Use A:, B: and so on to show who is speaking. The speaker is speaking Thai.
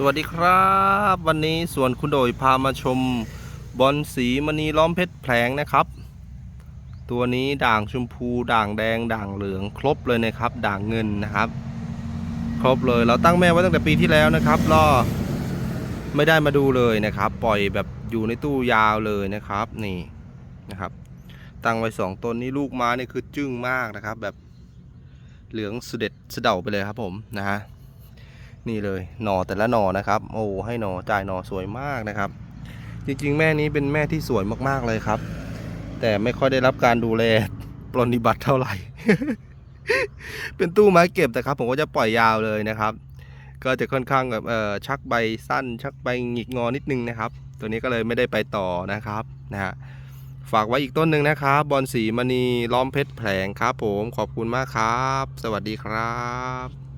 A: สวัสดีครับ วันนี้สวนคุณโดยพามาชมบอลสีมณีล้อมเพชรแผลงนะครับ ตัวนี้ด่างชมพู ด่างแดง ด่างเหลืองครบเลยนะครับ ด่างเงินนะครับ ครบเลยเราตั้งแม่ไว้ตั้งแต่ปีที่แล้วนะครับล่อไม่ได้มาดูเลยนะครับ ปล่อยแบบอยู่ในตู้ยาวเลยนะครับนี่นะครับ ตั้งไว้สองต้นนี้ลูกม้านี่คือจึ้งมากนะครับ แบบเหลืองเสด็จเสด็จไปเลยครับผมนะฮะ นี่เลยหน่อแต่ละหน่อนะครับ โอ้ให้หน่อจ่ายหน่อสวยมากนะครับ จริงๆ แม่นี้เป็นแม่ที่สวยมากๆเลยครับ แต่ไม่ค่อยได้รับการดูแลปรนิบัติเท่าไหร่ เป็นตู้ไม้เก็บแต่ครับผมก็จะปล่อยยาวเลยนะครับ ก็จะค่อนข้างแบบเออชักใบสั้น ชักใบหงิกงอนิดนึงนะครับ ตัวนี้ก็เลยไม่ได้ไปต่อนะครับนะฮะฝากไว้อีกต้นหนึ่งนะครับบอลสีมณีล้อมเพชรแผลงครับผมขอบคุณมากครับ สวัสดีครับ